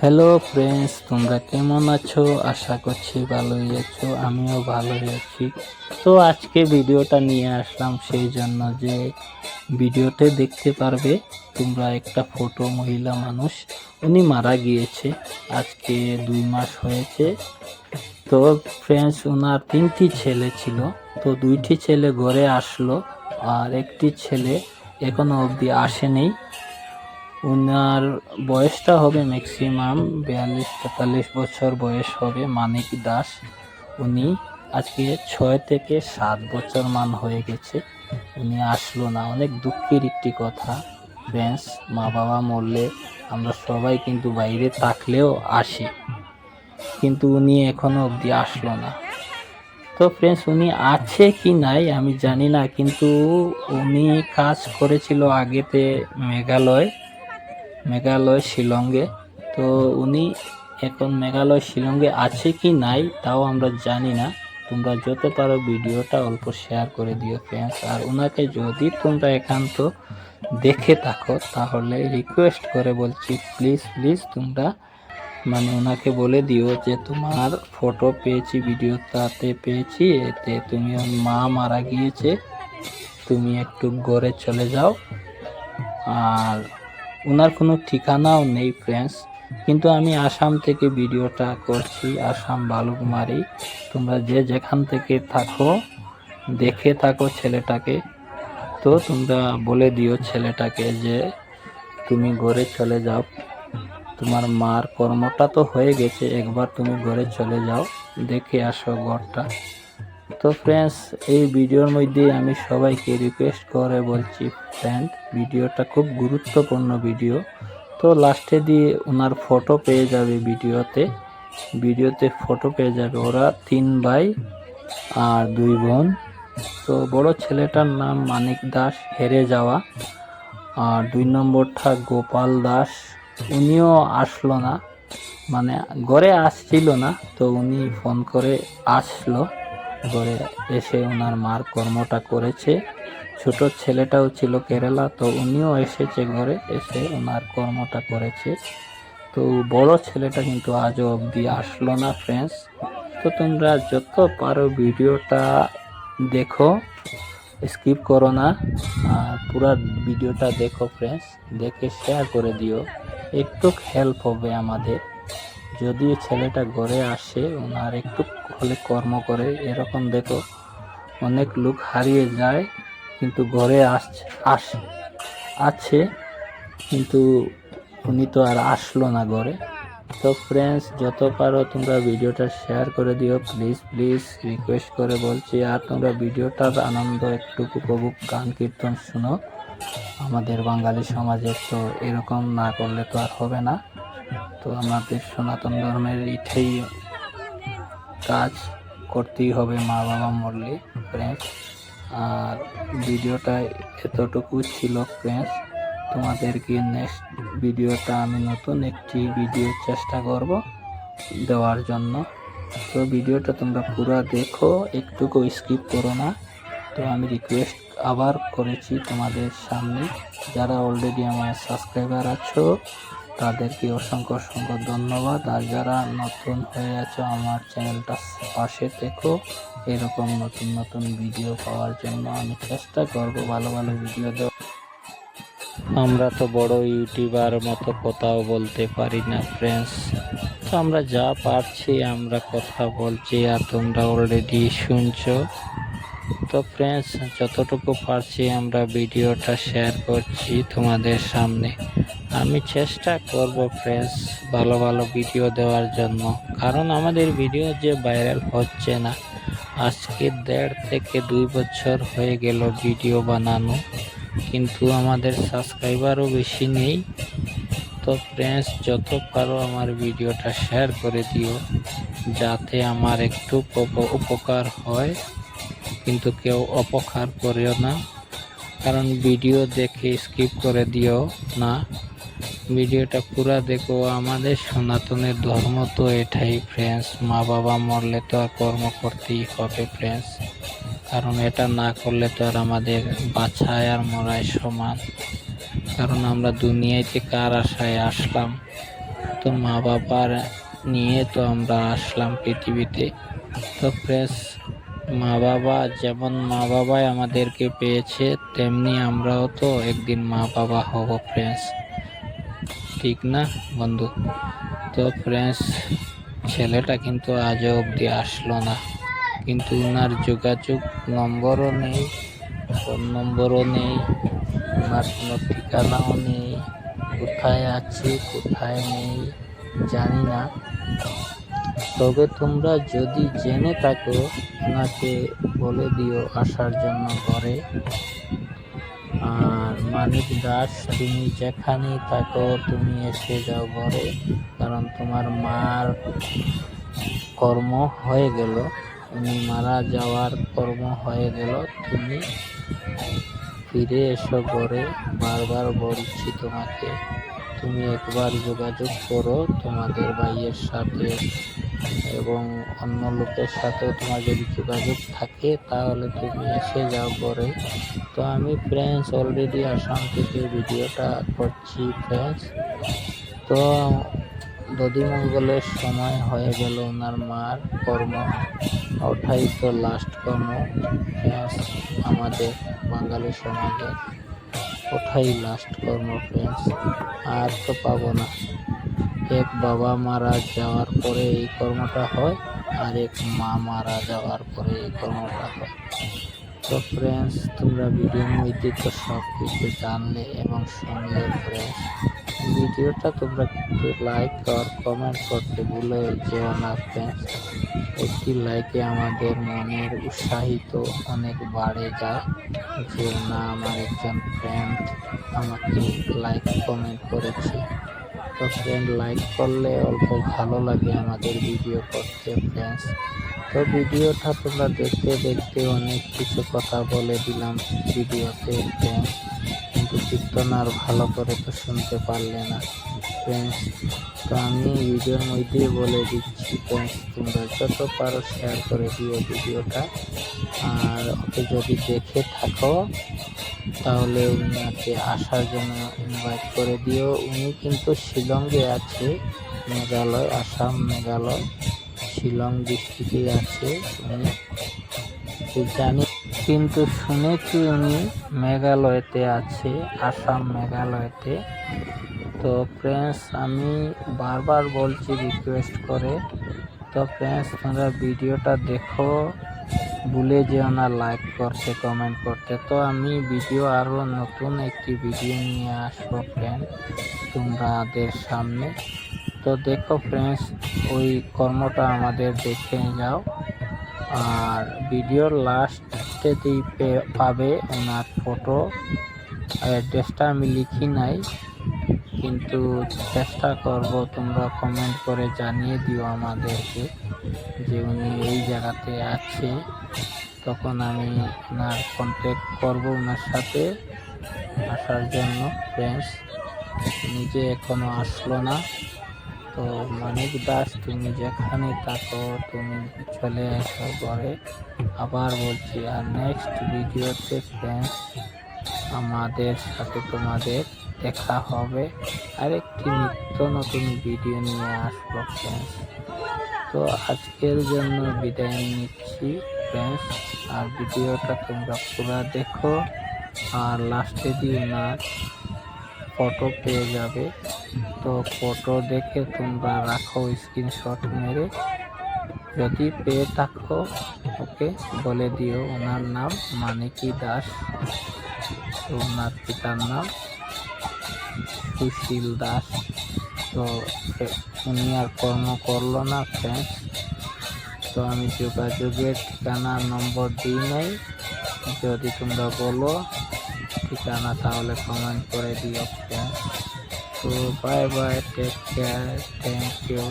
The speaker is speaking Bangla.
হ্যালো ফ্রেন্ডস, তোমরা কেমন আছো? আশা করছি ভালোই আছো, আমিও ভালোই আছি। তো আজকে ভিডিওটা নিয়ে আসলাম সেই জন্য যে ভিডিওতে দেখতে পারবে, তোমরা একটা ফটো মহিলা মানুষ, উনি মারা গিয়েছে, আজকে দুই মাস হয়েছে। তো ফ্রেন্ডস ওনার তিনটি ছেলে ছিল, তো দুইটি ছেলে ঘরে আসলো, আর একটি ছেলে এখনও অবধি আসেনি। ওনার বয়সটা হবে ম্যাক্সিমাম বিয়াল্লিশ, তেতাল্লিশ বছর বয়স হবে মানিক দাস। উনি আজকে ছয় থেকে সাত বছর মান হয়ে গেছে। উনি আসলো না, অনেক দুঃখের একটি কথা। ফ্রেন্ডস মা বাবা মরলে আমরা সবাই কিন্তু বাইরে থাকলেও আসি। কিন্তু উনি এখনও অবধি আসলো না। তো ফ্রেন্ডস উনি আছে কি নাই আমি জানি না, কিন্তু উনি কাজ করেছিল আগেতে মেঘালয়। মেঘালয় শিলংয়ে। তো উনি এখন মেঘালয় শিলংয়ে আছে কি নাই, তাও আমরা জানি না। তোমরা যত পারো ভিডিওটা অল্প শেয়ার করে দিও ফ্রেন্ডস আর ওনাকে যদি তোমরা একান্ত দেখে থাকো, তাহলে রিকোয়েস্ট করে বলছি প্লিজ প্লিজ তোমরা মানে ওনাকে বলে দিও যে তোমার ফটো পেয়েছি, ভিডিওটাতে পেয়েছি, এতে তুমি মা মারা গিয়েছে। তুমি একটু গড়ে চলে যাও। আর ওনার কোনো ঠিকানাও নেই ফ্রেন্ডস কিন্তু আমি আসাম থেকে ভিডিওটা করছি, আসাম বালুকুমারি। তোমরা যে যেখান থেকে থাকো, দেখে থাকো ছেলেটাকে। তো তোমরা বলে দিও ছেলেটাকে যে তুমি ঘরে চলে যাও। তোমার মার কর্মটা তো হয়ে গেছে, একবার তুমি ঘরে চলে যাও, দেখে আসো ঘরটা। তো ফ্রেন্ডস এই ভিডিওর মধ্যে আমি সবাইকে রিকোয়েস্ট করে বলছি ফ্রেন্ড ভিডিওটা খুব গুরুত্বপূর্ণ ভিডিও তো লাস্টে দিয়ে ওনার ফটো পেয়ে যাবে ভিডিওতে। ভিডিওতে ফটো পেয়ে যাবে ওরা তিন ভাই আর দুই বোন। তো বড় ছেলেটার নাম মানিক দাস, হেরে যাওয়া। আর দুই নম্বরটা গোপাল দাস। উনিও আসলো না মানে ঘরে আসছিল না, তো উনি ফোন করে আসলো। ঘরে এসে ওনার মার কর্মটা করেছে। ছোট ছেলেটাও ছিল কেরালা, তো উনিও এসেছে ঘরে এসে ওনার কর্মটা করেছে। তো বড় ছেলেটা কিন্তু আজও অবধি আসলো না ফ্রেন্ডস তো তোমরা যত পারো ভিডিওটা দেখো স্কিপ করো না পুরো ভিডিওটা দেখো ফ্রেন্ডস দেখে শেয়ার করে দিও। একটু হেল্প হবে আমাদের। যদি ছেলেটা ঘরে আসে, ওনার একটু হলে কর্ম করে, এরকম দেখো অনেক লোক হারিয়ে যায়, কিন্তু ঘরে আসছে আস, আছে, কিন্তু উনি তো আর আসলো না ঘরে। তো ফ্রেন্ডস যত পারো তোমরা ভিডিওটা শেয়ার করে দিও প্লিজ প্লিজ রিকোয়েস্ট করে বলছি, আর তোমরা ভিডিওটার আনন্দ একটু উপভোগ, গান, কীর্তন শুনো। আমাদের বাঙালি সমাজে তো এরকম না করলে তো আর হবে না। তো আমাদের সনাতন ধর্মের এটাই কাজ করতেই হবে মা বাবা মরলে ফ্রেন্ডস আর ভিডিওটা এতটুকু ছিল ফ্রেন্ডস তোমাদেরকে নেক্সট ভিডিওটা আমি নতুন একটি ভিডিও চেষ্টা করব দেওয়ার জন্য। তো ভিডিওটা তোমরা পুরো দেখো, একটুকু স্কিপ করো না। তো আমি রিকোয়েস্ট আবার করেছি তোমাদের সামনে। যারা অলরেডি আমার সাবস্ক্রাইবার আছো তাদেরকে অসংখ্য অসংখ্য ধন্যবাদ। আর যারা নতুন হয়ে আছো আমার চ্যানেলটা পাশে দেখো এরকম নতুন নতুন ভিডিও পাওয়ার জন্য আমি চেষ্টা করব ভালো ভালো ভিডিও দেওয়া আমরা তো বড় ইউটিউবার মতো কথাও বলতে পারি না ফ্রেন্ডস তো আমরা যা পারছি আমরা কথা বলছি, আর তোমরা অলরেডি শুনছো। তো ফ্রেন্ডস যতটুকু পারছি আমরা ভিডিওটা শেয়ার করছি তোমাদের সামনে। আমি চেষ্টা করব ফ্রেন্ডস ভালো ভালো ভিডিও দেওয়ার জন্য। কারণ আমাদের ভিডিও যে ভাইরাল হচ্ছে না, আজকে দেড় থেকে দুই বছর হয়ে গেল ভিডিও বানানো, কিন্তু আমাদের সাবস্ক্রাইবারও বেশি নেই। তো ফ্রেন্ডস যত পারো আমার ভিডিওটা শেয়ার করে দিও, যাতে আমার একটু উপকার হয়, কিন্তু কেউ অপকার করিও না। কারণ ভিডিও দেখে স্কিপ করে দিও না। ভিডিওটা পুরা দেখো, আমাদের সনাতনের ধর্ম তো এটাই ফ্রেন্ডস মা বাবা মরলে তো আর কর্ম করতেই হবে ফ্রেন্ডস কারণ এটা না করলে তো আর আমাদের বাছায় আর মরায় সমান। কারণ আমরা দুনিয়াতে কার আশায় আসলাম? তো মা বাবার নিয়ে তো আমরা আসলাম পৃথিবীতে। তো ফ্রেন্ডস মা বাবা যেমন মা বাবাই আমাদেরকে পেয়েছে, তেমনি আমরাও তো একদিন মা বাবা হব ফ্রেন্ডস ঠিক না, বন্ধু। তো ফ্রেন্ডস ছেলেটা কিন্তু আজও অবধি আসলো না। কিন্তু ওনার যোগাযোগ নম্বরও নেই ফোন নম্বরও নেই ওনার কোনো ঠিকানাও নেই, কোথায় আছে, কোথায় নেই, জানি না। তবে তোমরা যদি জেনে থাকো ওনাকে বলে দিও আসার জন্য ঘরে আর মানিক দাস, তুমি যেখানেই থাকো, তুমি এসে যাও ঘরে। কারণ তোমার মার কর্ম হয়ে গেল। উনি মারা যাওয়ার কর্ম হয়ে গেল। তুমি ফিরে এসো ঘরে। বারবার বলছি তোমাকে, তুমি একবার যোগাযোগ করো তোমাদের ভাইয়ের সাথে। এবং অন্য লোকের সাথেও তোমার যদি যোগাযোগ থাকে, তাহলে তুমি এসে যাও পরে তো আমি ফ্রেন্ডস অলরেডি আসাম থেকে ভিডিওটা করছি ফ্রেন্ডস তো দধিমঙ্গলের সময় হয়ে গেল ওনার মার কর্ম ওঠাই তো লাস্ট কর্ম ফ্রেন্ডস আমাদের বাঙালি সমাজে ওঠাই লাস্ট কর্ম ফ্রেন্ডস আর তো পাবো না। এক বাবা মারা যাওয়ার পরে এই কর্মটা হয়, আর এক মা মারা যাওয়ার পরে এই কর্মটা হয়। তো ফ্রেন্ডস তোমরা ভিডিওর মধ্যে তো সব কিছু জানলে এবং শুনলে ফ্রেন্ডস ভিডিওটা তোমরা কিন্তু লাইক আর কমেন্ট করতে ভুলে যেও না ফ্রেন্ডস একটি লাইকে আমাদের মনের উৎসাহিত অনেক বাড়ে যায়। যে না, আমার একজন ফ্রেন্ড আমাকে লাইক কমেন্ট করেছে। তো ফ্রেন্ড লাইক করলে অল্প ভালো লাগে আমাদের ভিডিও করতে ফ্রেন্ডস তো ভিডিওটা তোমরা দেখতে দেখতে অনেক কিছু কথা বলে দিলাম ভিডিওতে ফ্রেন্ডস কিন্তু কীর্তন আর ভালো করে তো শুনতে পারলে না। ফ্রেন্ডস তো আমি ভিডিওর মধ্যে বলে দিচ্ছি ফ্রেন্ডস তোমরা যত পারো শেয়ার করে দিও ভিডিওটা। আর ওকে যদি দেখে থাকো, তাহলে উনাকে আসার জন্য ইনভাইট করে দিও। উনি কিন্তু শিলংয়ে আছে, মেঘালয়, আসাম, মেঘালয়, শিলং ডিস্ট্রিক্টে আছে উনি। জানি, কিন্তু শুনেছি উনি মেঘালয়তে আছে, আসাম, মেঘালয়তে। তো ফ্রেন্ডস আমি বারবার বলছি রিকোয়েস্ট করে, তো ফ্রেন্ডস তোমরা ভিডিওটা দেখো, ভুলে যেও না লাইক করতে কমেন্ট করতে। তো আমি ভিডিও আরও নতুন একটি ভিডিও নিয়ে আসব ফ্রেন্ড তোমাদের সামনে। তো দেখো ফ্রেন্ডস ওই কর্মটা আমাদের দেখে যাও। আর ভিডিওর লাস্টেতেই পাবে ওনার ফটো অ্যাড্রেসটা আমি লিখি নাই। কিন্তু চেষ্টা করব তোমরা কমেন্ট করে জানিয়ে দিও আমাদেরকে যে উনি এই জায়গাতে আছে। তখন আমি ওনার কন্ট্যাক্ট করব ওনার সাথে আসার জন্য। ফ্রেন্ডস নিজে এখনও আসলো না। তো মানিক দাস, তুমি যেখানে থাকো, তুমি চলে এসো ঘরে। আবার বলছি, আর নেক্সট ভিডিওতে ফ্রেন্ডস আমাদের সাথে তোমাদের দেখা হবে। আরেকটি নিত্য নতুন ভিডিও নিয়ে আসব ফ্রেন্ডস তো আজকের জন্য বিদায় নিচ্ছি ফ্রেন্ডস আর ভিডিওটা তোমরা পুরো দেখো। আর লাস্টে দিয়ে ওনার ফটো পেয়ে যাবে। তো ফটো দেখে তোমরা রাখো স্ক্রিনশট মেরে। যদি পেয়ে থাকো, ওকে বলে দিও। ওনার নাম মানিকি দাস। ওনার পিতার নাম সুশীল দাস। তো উনি আর কর্ম করল না ফ্রেন্ডস তো আমি যোগাযোগের ঠিকানা, নম্বর দিই নাই। যদি তোমরা বলো, ঠিকানা তাহলে কমেন্ট করে দিও ফ্রেন্ডস তো bye bye take care thank you